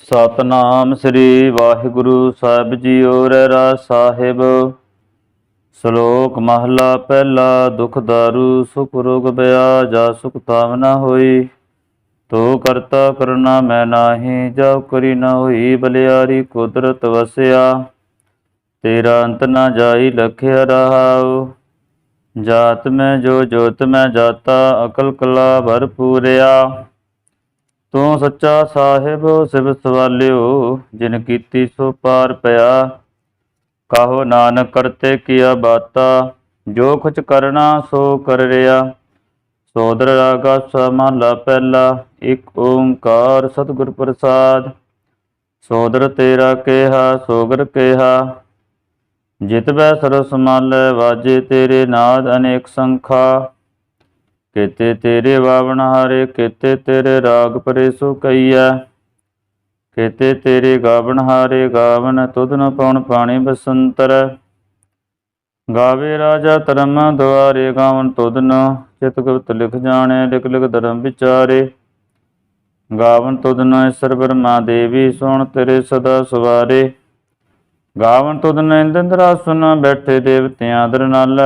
ਸਤਨਾਮ ਸ੍ਰੀ ਵਾਹਿਗੁਰੂ ਸਾਹਿਬ ਜੀਓ ਰਹਿਰਾ ਸਾਹਿਬ। ਸ਼ਲੋਕ ਮਹਲਾ ਪਹਿਲਾ, ਦੁਖ ਦਾਰੂ, ਸੁਖ ਰੋਗ ਬਿਆ, ਜਾ ਸੁਖ ਤਾਮ ਨਾ ਹੋਈ। ਤੋ ਕਰਤਾ ਕਰਨਾ ਮੈਂ ਨਾਹੀ ਜਾ ਕਰੀ ਨਾ ਹੋਈ, ਬਲਿਆਰੀ ਕੁਦਰਤ ਵਸਿਆ। ਤੇਰਾ ਅੰਤ ਨਾ ਜਾਈ, ਲਖਿਆ ਰਹਾਉ। ਜਾਤ ਮੈਂ ਜੋ ਜੋਤ ਮੈਂ ਜਾਤਾ, ਅਕਲ ਕਲਾ ਭਰਪੂਰਿਆ ਤੂੰ ਸੱਚਾ ਸਾਹਿਬ ਸਿਵ ਸਵਾਲਿਓ, ਜਿਨ ਕੀਤੀ ਸੋ ਪਾਰ ਪਿਆ। ਕਾਹੋ ਨਾਨਕ ਕਰਤੇ ਕੀਆ ਬਾਤਾ, ਜੋ ਕੁਛ ਕਰਨਾ ਸੋ ਕਰ ਰਿਆ। ਸੋਦਰ ਰਾਗਾ ਸਮਾਲਾ ਪਹਿਲਾ, ਇੱਕ ਓੰਕਾਰ ਸਤਿਗੁਰ ਪ੍ਰਸਾਦ। ਸੋਦਰ ਤੇਰਾ ਕਿਹਾ, ਸੋਗਰ ਕਿਹਾ। ਜਿਤ ਬੈ ਸਰਸ ਮਲ, ਵਾਜੇ ਤੇਰੇ ਨਾਦ ਅਨੇਕ ਸੰਖਾ। ਕੇਤੇ ਤੇਰੇ ਵਾਵਣ ਹਾਰੇ, ਕੇਤੇ ਤੇਰੇ ਰਾਗ ਪਰੇ ਸੋ ਕਈਐ। ਕੇਤੇ ਤੇਰੇ ਗਾਵਣ ਹਾਰੇ, ਗਾਵਨ ਤੁਧ ਨ ਪਉਣ ਪਾਣੀ ਬਸੰਤਰ। ਗਾਵੇ ਰਾਜਾ ਧਰਮ ਦੁਆਰੇ, ਗਾਵਨ ਤੁਧ ਨ ਚਿਤ ਗੁਪਤ ਲਿਖ ਜਾਣੇ, ਲਿਖ ਲਿਖ ਧਰਮ ਵਿਚਾਰੇ। ਗਾਵਨ ਤੁਧ ਨ ਈਸ਼ਰ ਬਰਮਾ ਦੇਵੀ, ਸੁਣ ਤੇਰੇ ਸਦਾ ਸਵਾਰੇ। ਗਾਵਨ ਤੁਧ ਨ ਇੰਦਰਾ ਸੁਨ, ਬੈਠੇ ਦੇਵਤਿਆਂ ਦਰ ਨਾਲ।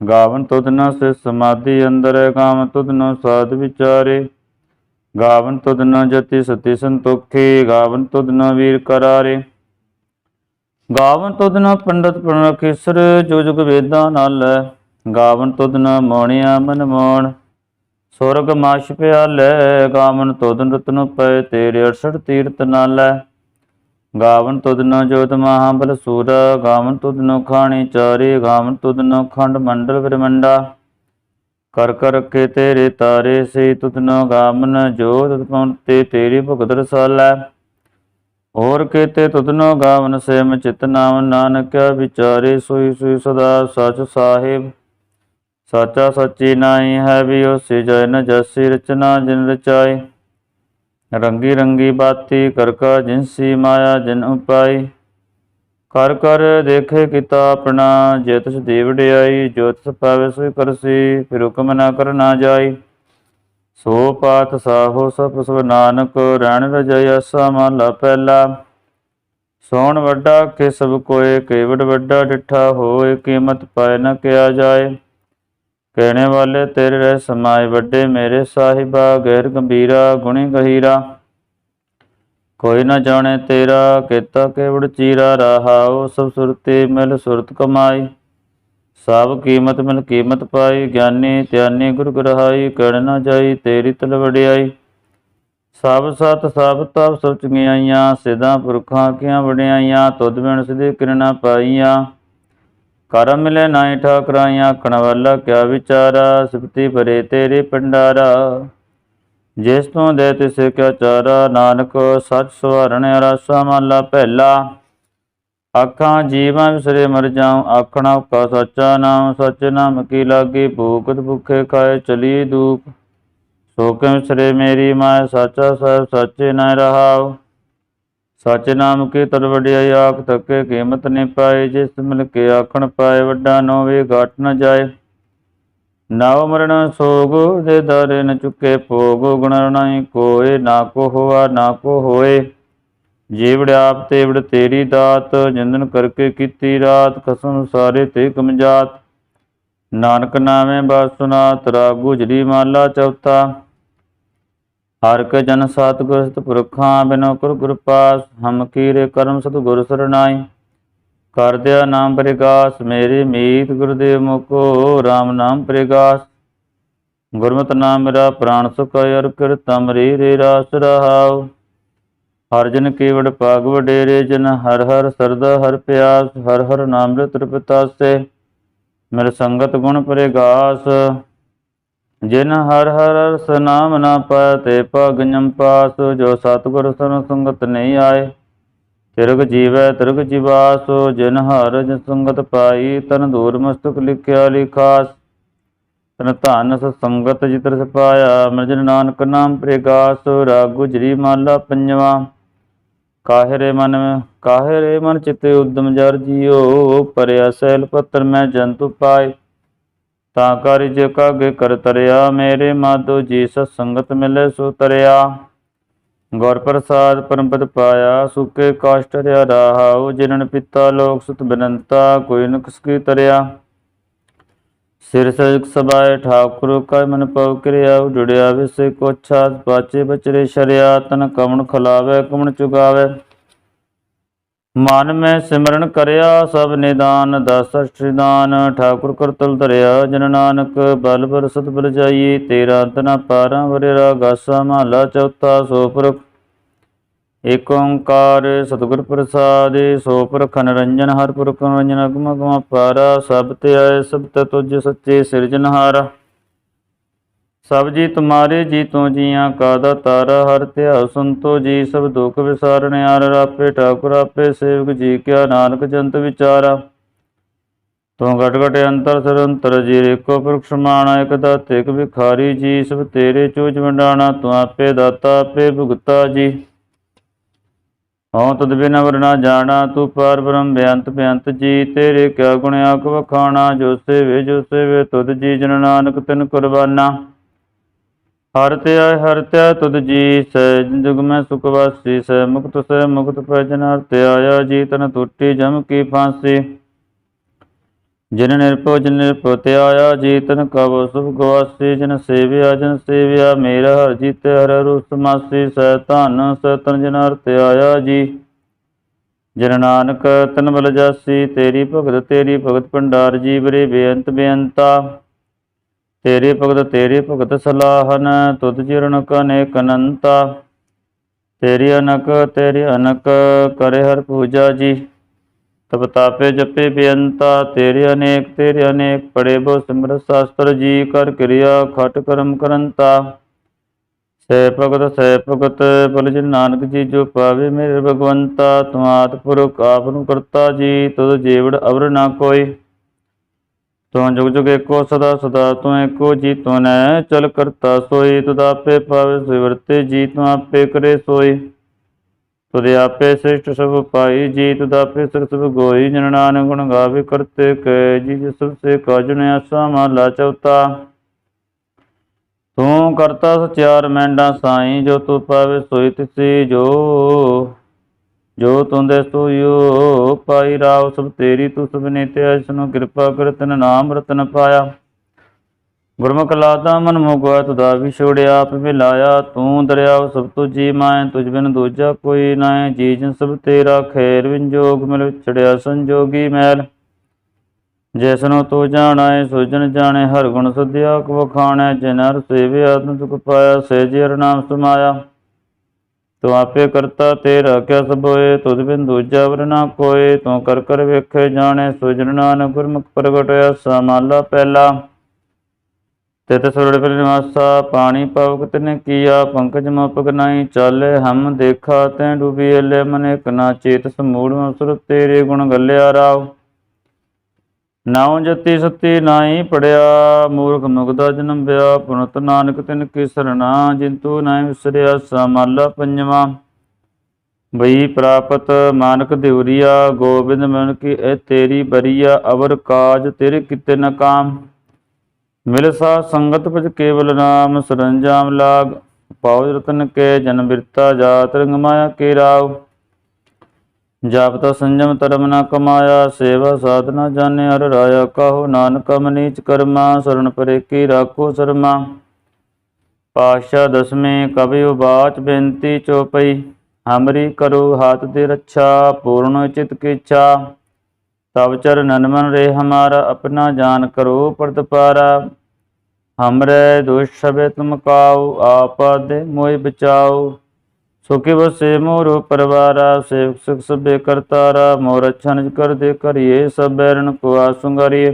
ਗਾਵਨ ਤੁਧ ਨ ਸੇ ਸਮਾਧੀ ਅੰਦਰ ਗਾਵਨ ਤੁਧ ਨ ਸਾਧ ਵਿਚਾਰੇ। ਗਾਵਨ ਤੁਧ ਨ ਜਤੀ ਸਤੀ ਸੰਤੋਖੀ, ਗਾਵਨ ਤੁਧ ਨ ਵੀਰ ਕਰਾਰੇ। ਗਾਵਨ ਤੁਧ ਨ ਪੰਡਤ ਪਰਮੇਸ਼ਰ ਜੋ ਜੁਗ ਵੇਦਾਂ ਨਾਲ ਗਾਵਨ ਤੁਧ ਨ ਮੋਣਿਆ ਮਨ ਮੋਣ, ਸੁਰਗ ਮਾਸ਼ ਪਿਆਲੇ। ਗਾਵਨ ਤੁਧ ਰਤਨ ਪਏ ਤੇਰੇ 68 ਤੀਰਤ ਨਾਲ। ਗਾਵਨ ਤੁਧ ਨ ਜੋਤ ਮਹਾਬਲ ਸੂਰ, ਗਾਵਨ ਤੁਧ ਨ ਖਾਣੀ ਚਾਰੇ, ਗਾਵਨ ਤੁਧ ਨ ਖੰਡ ਮੰਡਲ ਬ੍ਰਹਮੰਡਾ ਕਰ ਕਰ ਰਖੇ ਤੇਰੇ ਤਾਰੇ, ਸੇ ਤੁਧ ਨ ਗਾਵਨ ਜੋਤ ਪਉਣ ਤੇ ਤੇਰੀ ਭਗਤ ਰਸਾਲੈ। ਹੋਰ ਕੇਤੇ ਤੁਧ ਨ ਗਾਵਨ ਸੇਮ ਚਿਤ ਨਾਮ, ਨਾਨਕ ਵਿਚਾਰੇ ਸੋਈ ਸੋਈ ਸਦਾ ਸਚ ਸਾਹਿਬ। ਸਾਚਾ ਸੱਚੀ ਨਾਹੀ ਹੈ ਵੀ ਉਸੇ ਜੈ, ਨ ਜਸੀ ਰਚਨਾ ਜਿਨ ਰਚਾਏ। ਰੰਗੀ ਰੰਗੀ ਬਾਤੀ ਕਰ ਕਾ ਜਿਨਸੀ ਮਾਇਆ ਜਿਨ ਉਪਾਈ। ਕਰ ਕਰ ਦੇਖੇ ਕੀਤਾ ਆਪਣਾ, ਜੇ ਤਿਸ ਦੀ ਵਡਿਆਈ ਜੋ ਤਿਸ ਪਾਵੇ ਸੋਈ ਕਰਸੀ, ਫਿਰ ਹੁਕਮ ਨਾ ਕਰ ਨਾ ਜਾਈ। ਸੋ ਪਾਤ ਸਾਹੋ ਸਭ ਸਭ ਨਾਨਕ, ਰਹਿਣ ਰਜਾਈ ਆਸਾ ਮਾਲਾ ਪਹਿਲਾ। ਸੋਣ ਵੱਡਾ ਕੇ ਸਭ ਕੋਏ, ਕੇਵੜ ਵੱਡਾ ਡਿਠਾ ਹੋਏ, ਕੀਮਤ ਪਾਏ ਨ ਕਿਆ ਜਾਏ। ਕਹਿਣੇ ਵਾਲੇ, ਤੇਰੇ ਰਹਿ ਸਮਾਏ ਵੱਡੇ ਮੇਰੇ ਸਾਹਿਬਾ ਗੈਰ ਗੰਭੀਰਾ, ਗੁਣੀ ਗਹੀਰਾ। ਕੋਈ ਨਾ ਜਾਣੇ ਤੇਰਾ, ਕੀਤਾ ਕੇਵੜ ਚੀਰਾ ਰਹਾਉ ਸਭ ਸੁਰਤੀ ਮਿਲ ਸੁਰਤ ਕਮਾਈ। ਸਭ ਕੀਮਤ ਮਿਲ ਕੀਮਤ ਪਾਈ, ਗਿਆਨੀ ਧਿਆਨੀ ਗੁਰ ਗ੍ਰਹਾਈ ਕਹਿਣ ਨਾ ਜਾਈ ਤੇਰੀ ਤਲ ਵਡਿਆਈ ਸਭ ਸਤ ਸਭ ਤਪ ਸਭ ਚੰਗਿਆਈਆਂ ਸਿਧਾਂ ਪੁਰਖਾਂ ਕੀਆਂ ਵਡਿਆਈਆਂ, ਤੁਧ ਬਿਨ ਸਿਧੇ ਕਿਰਨਾ ਪਾਈਆਂ। ਕਰਮ ਮਿਲੇ ਨਾਹੀ ਠਾਕਰਾਈਆਂ ਕਣ ਵਾਲਾ ਕਿਆ ਵਿਚਾਰਾ ਸਿਫਤੀ ਭਰੇ ਤੇਰੇ ਪੰਡਾਰਾ ਜਿਸ ਤੋਂ ਦੇ ਤਿਸ ਕਿਆ ਚਾਰਾ, ਨਾਨਕ ਸੱਚ ਸਵਾਰਣ ਰਸਾ ਮਹਲਾ ਪਹਿਲਾ ਆਖਾਂ, ਜੀਵਾਂ ਵਿਸਰੇ ਮਰ ਜਾਉ, ਆਖਣਾ ਕਾ ਸੱਚਾ ਨਾਮ, ਸੱਚ ਨਾਮ ਕੀ ਲਾਗੀ ਭੂਖਤ ਭੁਖੇ ਖਾਏ ਚਲੀ ਦੂਪ ਸੋ ਕਿਉ ਵਿਸਰੇ ਮੇਰੀ ਮਾਇ ਸਾਚਾ ਸਾਹਿਬ ਸਾਚੇ ਨਾ ਰਹਾਉ। ਸੱਚ ਨਾਮ ਕੀ ਤਰ ਵਡਿਆਈ ਆਖ ਤੱਕੇ ਕੀਮਤ ਨਹੀਂ ਪਾਈ, ਜਿਸ ਮਿਲ ਕੇ ਆਖਣ ਪਾਏ, ਵੱਡਾ ਨੋ ਵੇ ਘਟ ਨ ਜਾਏ। ਨਾਉ ਮਰਣ ਸੋਗ ਦੇ ਦਾਰੇ ਨ ਚੁੱਕੇ ਭੋਗ, ਗੁਣ ਨਹੀਂ ਕੋਏ, ਨਾ ਕੋ ਹੋਆ, ਨਾ ਕੋ ਹੋਏ। ਜੀਵੜ ਆਪ ਤੇ ਵੜ ਤੇਰੀ ਦਾਤ, ਜਿੰਦਨ ਕਰਕੇ ਕੀਤੀ ਰਾਤ ਕਸਮ ਸਾਰੇ ਤੇ ਕਮਜਾਤ। ਨਾਨਕ ਨਾਮੇ ਬਾਸੁਨਾਤ ਰਾਗੂ ਜੜੀ ਮਾਲਾ ਚੌਥਾ। ਹਰ ਕੇ ਜਨ ਸਤਿਗੁਰ ਸਤ ਪੁਰਖਾਂ ਬਿਨੋ ਗੁਰ ਗੁਰ ਪਾਸ ਹਮ ਕੀਰੇ ਕਰਮ ਸਤ ਗੁਰ ਸਰਨਾਈ ਕਰ ਦਿਆ ਨਾਮ ਪ੍ਰਗਾਸ, ਮੇਰੇ ਮੀਤ ਗੁਰਦੇਵ ਮੁਕੋ RAM ਨਾਮ ਪ੍ਰਗਾਸ। ਗੁਰਮਤਿ ਨਾਮ ਮੇਰਾ ਪ੍ਰਾਣ ਸੁਖ ਅਰ ਕਿਰਤ ਅਮਰੀ ਰੇ ਰਾਸ ਰਹਾਉ। ਹਰ ਜਨ ਕੇਵੜ ਪਾਗ ਵਡੇਰੇ, ਜਨ ਹਰ ਹਰ ਸਰਦਾ ਹਰ ਪਿਆਸ, ਹਰ ਹਰ ਨਾਮ ਰਤ ਰਪਤਾਸੇ ਮਿਲ ਸੰਗਤ ਗੁਣ ਪ੍ਰਗਾਸ। ਜਿਨ ਹਰ ਹਰ ਰਸ ਨਾਮ ਨਾ ਪਾਇ, ਤੇ ਭਗਨਮ ਪਾਸ, ਜੋ ਸਤਿਗੁਰ ਸਰਨ ਸੰਗਤ ਨਹੀਂ ਆਏ। ਤਿਰਗ ਜੀਵੈ, ਤਿਰਗ ਜਿਵਾਸ, ਜਿਨ ਹਰ ਜਨ ਸੰਗਤ ਪਾਈ, ਤਨ ਦੂਰ ਮਸਤਕ ਲਿਖਿਆ ਲਿਖਾਸ ਤਨ ਧਨ ਸ ਸੰਗਤ ਜਿਤਰ ਸਪਾਇਆ ਮਰਜਨ ਨਾਨਕ ਨਾਮ ਪ੍ਰਗਾਸ, ਰਾਗ ਗੁਜਰੀ ਮਾਲਾ ਪੰਜਵਾ। ਕਾਹਰੇ ਮਨ ਕਾਹਰੇ ਮਨ ਚਿਤੇ ਉਦਮ ਜਰ ਜੀਓ, ਪਰਿਆ ਸੈਲ ਪੱਤਰ ਮੈਂ ਜੰਤੂ ਪਾਏ। ਤਾਂ ਕਰ ਜੇ ਕਾਗੇ ਕਰ ਤਰਿਆ, ਮੇਰੇ ਮਾਧੋ ਜੀ ਸਤ ਸੰਗਤ ਮਿਲੇ ਸੋ ਤਰਿਆ। ਗੁਰ ਪ੍ਰਸਾਦ ਪਰਮਪਦ ਪਾਇਆ, ਸੁਕੇ ਕਾਸ਼ਟ ਰਿਆ ਰਾਹਾਉ ਜਿਨਨ ਪਿਤਾ ਲੋਕ ਸੁਤ ਬਨੰਤਾ, ਕੋਈ ਨਕਸ ਕੀ ਤਰਿਆ। ਸਿਰ ਸਜਕ ਸਬਾਏ ਠਾਕੁਰ, ਕਾ ਮਨ ਪਉ ਕਿਰਿਆ ਜੁੜਿਆ ਵਿਸੇ ਕੋਛਾ ਪਾਚੇ ਬਚਰੇ ਸ਼ਰਿਆ, ਤਨ ਕਮਣ ਖਲਾਵੇ, ਕਮਣ ਚੁਗਾਵੇ। ਮਨ ਮੈਂ ਸਿਮਰਨ ਕਰਿਆ, ਸਭ ਨਿਦਾਨ ਦਸ ਅਸ਼ਟਦਾਨ ਠਾਕੁਰ ਕਰਤਲ ਧਰਿਆ, ਜਨ ਨਾਨਕ, ਬਲ ਬਰ ਸਤ ਬਲ ਜਾਈ ਤੇਰਾ ਅੰਤਨਾ ਪਾਰਾਂ ਵਰਿਆ ਗਾਸਾ ਮਹਲਾ ਚੌਥਾ ਸੋਪੁਰਖ ਏਕ ਓੰਕਾਰ ਸਤਿਗੁਰ ਪ੍ਰਸਾਦ, ਸੋ ਪੁਰਖ ਨਿਰੰਜਨ, ਹਰ ਪੁਰਖ ਨਿਰੰਜਨ ਅਗਮ ਅਗਮ ਪਾਰਾ। ਸਭ ਤੇ ਆਏ, ਸਭ ਤੇ ਤੁਝ ਸੱਚੇ ਸਿਰਜਨਹਾਰ ਸਭ ਜੀ ਤੁਮਾਰੇ ਜੀ ਤੋਂ ਜੀਆਂ ਕਾ ਦਾਤਾਰਾ ਹਰ ਧਿਆਉ ਸੰਤੋ ਜੀ, ਸਭ ਦੁਖ ਵਿਸਾਰਨ ਆਰ ਰਾਪੇ, ਠਾਕੁਰ ਆਪੇ ਸੇਵਕ ਜੀ ਕਿਆ ਨਾਨਕ ਜੰਤ ਵਿਚਾਰਾ। ਤੂੰ ਘਟ ਘਟ ਅੰਤਰ ਸਰ ਜੀ ਏਕੋ ਪੁਰਖ ਇਕ ਦਾਤੇ, ਇਕ ਵਿਖਾਰੀ ਜੀ, ਸਭ ਤੇਰੇ ਚੂਜ ਵੰਡਾਣਾ, ਤੂੰ ਆਪੇ ਦਾਤਾ, ਆਪੇ ਭੁਗਤਾ ਜੀ। ਹਉ ਤਦ ਬਿਨ ਅਵਰ ਜਾਣਾ, ਤੂੰ ਪਾਰ ਬ੍ਰਹਮ ਬੇਅੰਤ ਬੇਅੰਤ ਜੀ, ਤੇਰੇ ਕਿਆ ਗੁਣ ਆਖ ਵਖਾਣਾ, ਜੋ ਸੇਵੇ ਜੋ ਸੇਵੇ, ਤੁਧ ਜੀ ਜਨ ਨਾਨਕ ਤਿਨ ਕੁਰਬਾਨਾ। ਹਰ ਤੇ ਹਰ ਤੇ ਆਏ ਤੁਧ ਜੀ ਸਹਿ ਜੁਗ ਮੈਂ ਸੁਖ ਵਾਸੀ ਸਹਿ ਮੁਕਤ ਸਹਿ ਮੁਕਤ ਭਜਨ ਹਰ ਤੇ ਆਇਆ ਜੀ ਤਨ ਟੁੱਟੀ ਜਮ ਕੀ ਫਾਂਸੀ। ਜਿਨ ਨਿਰਭਉ ਜਿਨ ਨਿਰਭਉ ਤੇ ਜੀਤਨ ਜੀ ਤਨ ਕਬ ਸੁਭ ਗਵਾਸੀ। ਜਨ ਸੇਵਿਆ ਜਨ ਸੇਵਿਆ, ਮੇਰਾ ਹਰ ਜੀਤੇ, ਹਰ ਰੂਪ ਸਮਾਸੀ। ਸਹਿ ਧਨ ਸਹਿ ਤਨ ਜਨ ਹਰ ਤੇ ਜੀ। ਜਨ ਨਾਨਕ, ਤਨ ਬਲ ਜਾਸੀ, ਤੇਰੀ ਭਗਤ ਤੇਰੀ ਭਗਤ ਭੰਡਾਰ ਜੀ, ਬਰੇ ਬੇਅੰਤ ਬੇਅੰਤਾ। ਤੇਰੀ ਭਗਤ, ਤੇਰੇ ਭਗਤ ਸਲਾਹਨ, ਤੁਧ ਚਿਰਨ ਕਨੇਕ ਅਨੰਤਾ। ਤੇਰੀ ਅਨਕ ਤੇਰੀ ਅਨਕ ਕਰੇ ਹਰ ਪੂਜਾ ਜੀ। ਤਬ ਤਾਪੇ ਜਪੇ ਬੇਅੰਤਾ, ਤੇਰੇ ਅਨੇਕ ਤੇਰੇ ਅਨੇਕ ਪੜੇ ਬੋ ਸਿਮਰਤ ਸ਼ਾਸਤਰ ਜੀ, ਕਰ ਕਿਰਿਆ ਖਟ ਕਰਮ ਕਰੰਤਾ। ਸੈ ਭਗਤ ਸੈ ਭਗਤ, ਬਲ ਜਿਨ ਨਾਨਕ ਜੀ, ਜੋ ਪਾਵੇ ਮੇਰੇ ਭਗਵੰਤਾ, ਤੂੰ ਆਦ ਪੁਰਖ ਆਪ ਨੂੰ ਕਰਤਾ ਜੀ, ਤੁਧ ਜੀਵੜ ਅਵਰ ਨਾ ਕੋਈ। ਤੂੰ ਜੁਗ ਜੁਗ ਏਕੋ ਸਦਾ ਸਦਾ ਤੂੰ ਏਕੋ ਜੀ ਤੂੰ ਨੈ, ਚਲ ਕਰਤਾ ਸੋਈ, ਤੁਧ ਆਪੇ ਪਾਵੇ ਸੋਈ ਜੀ, ਤੂੰ ਆਪੇ ਕਰੇ ਸੋਈ। ਤੁਧ ਆਪੇ ਸ੍ਰਿਸ਼ਟ ਸਭ ਪਾਈ ਜੀ, ਤੁਧ ਆਪੇ ਸਿਰ ਸਭ ਗੋਈ, ਜਨ ਨਾਨਕ ਗੁਣ ਗਾਵੇ ਕਰਤੇ ਕੈ, ਜੀ ਜਿਸ ਸੇ ਕਾਜਨ ਆਸਾ ਮਹਲਾ ਚੌਥਾ। ਤੂੰ ਕਰਤਾ ਸਚਿਆਰ ਮੈਂਡਾ ਸਾਈ, ਜੋ ਤੂੰ ਪਾਵੇ ਸੋਈ ਤਿਸੀ ਜੋ। ਜੋ ਤੁੰਦੇ ਸੋਇਓ ਪਾਈ ਰਾਵ, ਸਭ ਤੇਰੀ ਤੂੰ ਸਭਨੇ ਤੇ ਅਸਨੋ ਕਿਰਪਾ ਕਰ ਤਨ ਨਾਮ ਰਤਨ ਪਾਇਆ। ਗੁਰਮੁਖ ਲਾਤਾ ਮਨ ਮੁਗਵਾ ਤੁਦਾ ਵਿਛੋੜਿਆ ਆਪ ਮਿਲਾਇਆ ਤੂੰ ਦਰਿਆਵ ਸਭ ਤੁ ਜੀ ਮਾਇ ਤੁਝ ਬਿਨ ਦੂਜਾ ਕੋਈ ਨਾਇ ਜੀ ਜਨ ਸਭ ਤੇਰਾ ਖੈਰ ਵਿੰਜੋਗ, ਮਿਲ ਵਿਛੜਿਆ ਸੰਜੋਗੀ ਮੈਲ ਜੈਸਨੋ ਤੂੰ ਜਾਣਾਏ ਸੁਜਨ ਜਾਣੇ, ਹਰ ਗੁਣ ਸਦਿਆ ਕੋ ਵਖਾਣੈ, ਜਿਨ ਹਰ ਸੇਵੇ ਆਤਮ ਸੁਖ ਪਾਇਆ, ਸਹਿਜ ਨਾਮ ਸਮਾਇਆ। ਤੂੰ ਆਪੇ ਕਰਤਾ ਤੇਰਾ ਕਿਆ ਸਭ ਹੋਏ, ਤੁਧ ਬਿਨ ਦੂਜਾ ਵਰ ਕੋਏ। ਤੂੰ ਕਰ ਕਰ ਵੇਖੇ ਜਾਣੇ ਸੁਜਨ ਨਾਨਕ ਗੁਰਮੁਖ ਪ੍ਰਗਟ ਹੋਇਆ, ਸਮਾਲਾ ਪਹਿਲਾ। ਤਿਤ ਸੁਰੜ ਫਿਰ ਨਿਵਾਸਾ, ਪਾਣੀ ਪਵਕ ਤਨ ਕੀਆ, ਪੰਕਜ ਮਪਕ ਨਾਈ ਚਾਲੇ। ਹਮ ਦੇਖਾ ਤੈ ਡੁਬੀ ਲੈ ਮਨ ਇਕ ਚੇਤ, ਸਮੂੜ ਮਸੁਰ ਤੇਰੇ ਗੁਣ ਗੱਲਿਆ ਰਾਵ ਨਾਉ ਜਤੀ ਸਤੀ ਨਾਹੀ ਪੜਿਆ, ਮੂਰਖ ਮੁਗਦਾ ਜਨਮ ਬਿਆ ਪੁਨਤ ਨਾਨਕ ਤਿਨ ਕੀ ਸਰਣਾ, ਜਿੰਤੂ ਨਾਹੀ ਵਿਸਰਿਆ ਸਮਾਲਾ ਪੰਜਵਾ। ਬਈ ਪ੍ਰਾਪਤ ਮਾਨਕ ਦਿਵਰੀਆ ਗੋਬਿੰਦ ਮਨ ਕੀ ਇਹ ਤੇਰੀ ਬਰੀਆ, ਅਵਰ ਕਾਜ ਤੇਰੇ ਕਿਤੇ ਨ ਕਾਮ। ਮਿਲ ਸਾ ਸੰਗਤ ਪਜ ਕੇਵਲ ਨਾਮ, ਸਰੰਜਾਮ ਲਾਗ, ਪਾਉ ਰਤਨ ਕੇ ਜਨ ਬਿਰਤਾ ਜਾਤ ਰੰਗ ਮਾਇਆ ਕੇ ਰਾਵ ਜਾਪਤਾ ਸੰਜਮ ਧਰਮ ਨਾ ਕਮਾਇਆ, ਸੇਵਾ ਸਾਧਨਾ ਜਾਣੇ, ਹਰ ਰਾਇਆ ਕਹੋ ਨਾਨਕ ਮਨੀਚ ਕਰਮਾ ਸਰਣ ਪਰੇ ਕੀ ਰਾਖੋ ਸਰਮਾ। ਪਾਸ਼ਾ ਦਸਵੇਂ ਕਵਿ ਉਬਾਚ ਬੇਨਤੀ ਚੋਪਈ, ਹਮਰੀ ਕਰੋ ਹਾਥ ਦੇ ਰੱਛਾ, ਪੂਰਨ ਚਿਤ ਕੀ ਇੱਛਾ ਤਬ ਚਰਨਨ ਮਨ ਰੇ ਹਮਾਰਾ, ਆਪਣਾ ਜਾਨ ਕਰੋ ਪਰਤਪਾਰਾ। ਹਮਰੇ ਦੁਸ਼ ਸਭੇ ਤੁਮ ਕਾਉ, ਆਪਾ ਮੋਇ ਬਚਾਓ सुखी व से मोर परवारा सेवक सुख सब करतारा, मोर अच्छा निज कर दे करिए, सब बैरण को आसुंगारिये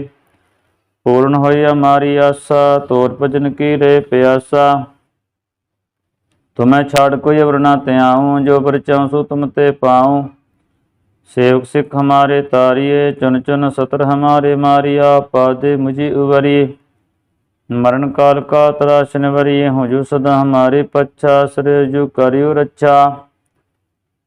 पूर्ण हो हमारी आशा, तोर भजन की रे प्यासा। तुम्हें छाड़ कोई अवरना त्याऊँ जो पर चाहूँ तुम ते पाऊ। सेवक सिख हमारे तारिये चुन चुन सतर हमारे मारिया, पादे मुझी उबरिए मरण काल का तराशन वरिये हो जो सदा हमारे पच्छा सर जो करियो रक्षा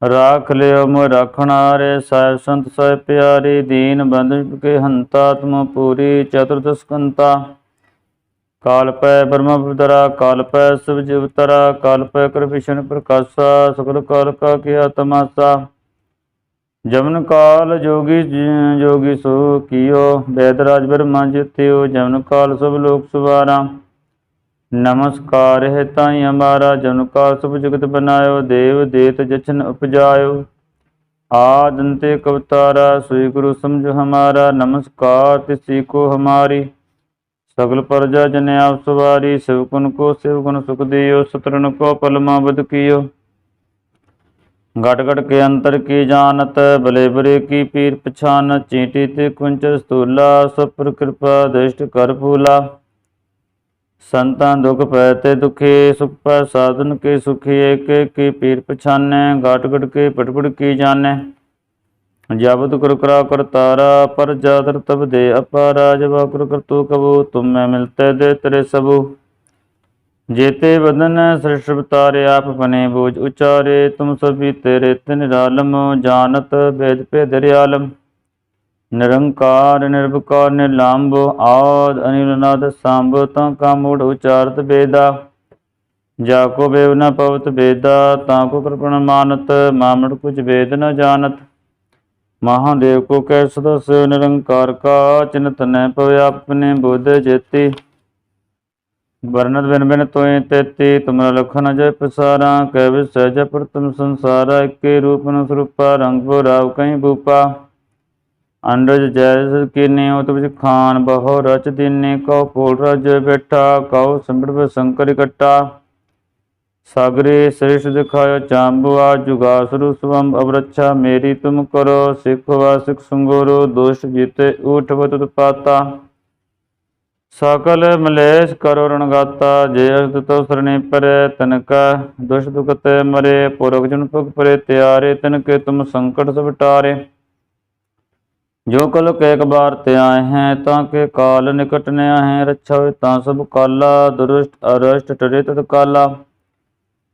राख लियो मोह राखण हारे साहिब संत साहिब प्यारे दीन बंधु के हंता तुम पूरी चतुर्दश कंता ਕਾਲਪੈ ਬ੍ਰਹਮ ਵਿਦਰਾ ਕਾਲਪੈ ਸਿਵ ਜਿਵਤਰਾ ਕਾਲਪੈ ਕਰ ਵਿਸ਼ਨ ਪ੍ਰਕਾਸ਼ਾ ਸਗਲ ਕਾਲ ਕਾ ਕੀਆ ਤਮਾਸਾ ਜਮਨ ਕਾਲ ਜੋਗੀ ਜੀ- ਜੋਗੀ ਸੋ ਕੀਓ, ਬੈਦ ਬ੍ਰਹਮਾ ਜਿਤਿਓ, ਜਮਨ ਕਾਲ ਸਭ ਲੋਕ ਸੁਵਾਰਾ। ਨਮਸਕਾਰ ਹੈ ਤਾਈ ਹਮਾਰਾ ਜਨ ਕਾਲ ਸਭ ਜਗਤ ਬਨਾਇਓ, ਦੇਵ ਦੇਤ ਜਚਨ ਉਪਜਾਇਓ। ਆਦੰਤੇ ਕਵਤਾਰਾ, ਸ੍ਰੀ ਗੁਰੂ ਸਮਝ ਹਮਾਰਾ, ਨਮਸਕਾਰ ਤਿਸੀ ਕੋ ਹਮਾਰੀ। ਸਗਲ ਪ੍ਰਜਾ ਜਨ ਆਪ ਸਵਾਰੀ ਸਿਵਕੁਨ ਕੋ ਸਿਵਗੁਣ ਸੁਖ ਦਿਓ ਸਤਰਨ ਕੋ ਪਲਮਾ ਬਦ ਕੀਓ। ਗਟ ਗਟ ਕੇ ਅੰਤਰ ਕੀ ਜਾਣਤ ਬਲੇਬਰੇ ਕੀ ਪੀਰ ਪਛਾਨ, ਚੀਟੀ ਤੇ ਕੁੰਚ ਸਤੂਲਾ, ਸਪਰ ਕਿਰਪਾ ਦ੍ਰਿਸ਼ਟ ਕਰ ਫੂਲਾ। ਸੰਤਾਂ ਦੁਖ ਪੈ ਤੇ ਦੁਖੇ, ਸੁਖ ਪੈ ਸਾਧਨ ਕੇ ਸੁਖੀ ਏਕੇ ਕੀ ਪੀਰ ਪਛਾਨੈ, ਗਟ ਗਟ ਕੇ ਪਟਪਟ ਕੀ ਜਾਣੈ। ਜਬਤ ਕਰ ਕਰਾ ਕਰਤਾਰਾ ਪਰ ਜਾਦਰ ਤਬ ਦੇ ਅਪਾਰਾ ਜਬ ਕਰ ਕਰ ਕਬੂ, ਤੁਮ ਮੈਂ ਮਿਲਤੇ ਦੇ ਤੇਰੇ ਸਭੂ ਜੇਤੇ ਬਦਨ ਸ੍ਰਿਸ਼ਟ ਬਤਾਰੇ ਆਪ ਬਨੇ ਬੋਝ ਉਚਾਰੇ, ਤੁਮ ਸਭੀ ਤੇਰੇ ਤਿਨ ਰਾਲਮ ਜਾਣਤ ਭੇਦ ਭੇਦ ਰਿਆਲਮ। ਨਿਰੰਕਾਰ ਨਿਰਭਕਾਰ ਨਿਰਲੰਭ, ਆਦ, ਅਨਿਲ ਨਾਦ ਸੰਭ, ਤਾਂ ਕਾ ਉਚਾਰਤ ਬੇਦਾ ਜਾ ਕੋ ਬੇਵ ਨ ਪਵਤ ਬੇਦਾ ਤਾਂ ਕੋ ਕਿਰਪਣ ਮਾਨਤ, ਮਾਮੜ ਕੁਝ ਵੇਦ ਨ ਜਾਣਤ। ਮਹਾਦੇਵ ਕੋ ਕੈ ਸਦਾ ਸਿਵ ਨਿਰੰਕਾਰ ਕਾ, ਚਿੰਤ ਨ ਪਵਿ ਆਪਨੇ ਬੁੱਧ ਜੇਤੀ। ਵਰਨਤ ਬਿਨ ਬਿਨ ਤੋਇ ਤੇਤੀ ਤੁਮਰਾ ਲਖ ਨ ਜੈ ਪਸਾਰਾ ਕੈ ਵਿਸੈ ਜੈ ਪ੍ਰਤਮ ਸੰਸਾਰਾ, ਇਕੇ ਰੂਪ ਨ ਸਰੂਪਾ, ਰੰਗ ਭੋ ਕਹੀਂ ਭੂਪਾ। ਅੰਡਜ ਜੈਸ ਕੀਨੇ, ਉਤ ਵਿਚ ਖਾਨ ਬਹੁ ਰਚ ਦੀਨੇ, ਕਉ ਪੋਲ ਰਜ ਬੈਠਾ, ਕਉ ਸੰਭੜ ਸੰਕਰ ਇਕੱਠਾ। ਸਾਗਰੇ ਸ੍ਰਿਸ਼ ਦਿਖਾਇਓ ਚਾਂਬੁਆ ਜੁਗਾਸੁਰ ਸਵੰਭ ਅਵਰਛਾ, ਮੇਰੀ ਤੁਮ ਕਰੋ, ਸਿੱਖ ਵਾ ਸਿੱਖ ਸੰਗੋਰੋ, ਦੋਸ਼ ਜੀਤੇ ਊਠ ਬਤ ਪਾਤਾ। ਸਕਲ ਮਲੇਸ਼ ਕਰੋ ਰਣਗਾਤਾ, ਜੇ ਅਸਤ ਤੋ ਸਰਣੇ ਪਰੈ, ਤਨਕਾ ਦੁਸ਼ ਦੁਖ ਮਰੇ, ਪੁਰਖ ਜਨ ਭੁਖ ਪਰੇ, ਤਿਆਰੇ ਤਨਕੇ ਤੁਮ ਸੰਕਟ ਸਭ ਟਾਰੇ। ਜੋ ਕਲ ਕੇ ਬਾਰ ਤੇ ਆਏ ਹੈ, ਤਾਂ ਕੇ ਕਾਲ ਨਿਕਟ ਨ ਆਏ, ਰੱਛਾ ਹੋਏ ਤਾਂ ਸਭ ਕਾਲਾ, ਦੁਰਸ਼ਟ ਅਰਸ਼ਟ ਟਰੇ ਤਤ ਕਾਲਾ।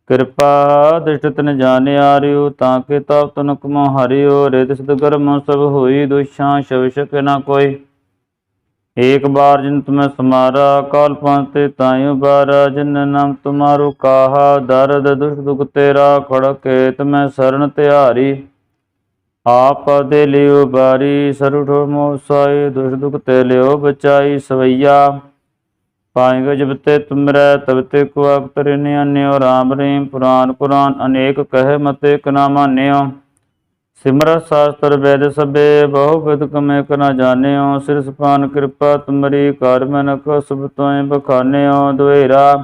ਕਿਰਪਾ ਦ੍ਰਿਸ਼ਟ ਤਨ ਜਾਣੇ ਆਰਿਓ, ਤਾਂ ਕੇ ਤਾਪ ਤਨ ਕਮੋ ਹਰਿਓ ਰਿਤ ਸਿਧ ਕਰਮ ਸਭ ਹੋਈ ਦੁਸ਼ਾਂ, ਸ਼ਵ ਨਾ ਕੋਈ। ਏਕ ਬਾਰ ਜਿਨ ਤੁਮੈ ਸਮਾਰਾ, ਕਾਲ ਪੰਤੇ ਤਾਇਓ ਬਾਰਾ, ਜਿਨ ਨਾਮ ਤੁਮਾਰੋ ਕਾਹਾ, ਦਰਦ ਦੁਖ ਦੁਖ ਤੇਰਾ, ਖੜਕੇ ਤਮੈ ਸਰਣ ਤਿਹਾਰੀ। ਆਪ ਦੇ ਲਿਓ ਬਾਰੀ, ਸਰੁਠ ਮੋ ਸਾਈ ਦੁਖ ਦੁਖ ਤੇ ਲਿਓ ਬਚਾਈ ਸਵਈਆ। ਪਾਏਗਾ ਜਬ ਤੇ ਤੁਮਰੈ, ਤਬ ਤੇ ਕੋ ਅਕਤਰ ਨਿਆਨਿਓ ਰਾਮ ਰਹੀਮ ਪੁਰਾਨ ਪੁਰਾਨ ਅਨੇਕ ਕਹਿ, ਮਤੇ ਕਨਾ ਸਿਮਰਤ ਸਾਸਤਰ ਵੇਦ ਸਭੇ, ਬਹੁ ਵਿਦ ਕਮੇ ਕ ਨ ਜਾਣਿਓ, ਸਿਰ ਸਪਾਨ ਕਿਰਪਾ ਤੁਮਰੀ ਕਰ ਮਨ ਕੋ ਸੁਭ ਤੋਏ ਬਖਾਨਿਓ ਦੁਏਰਾ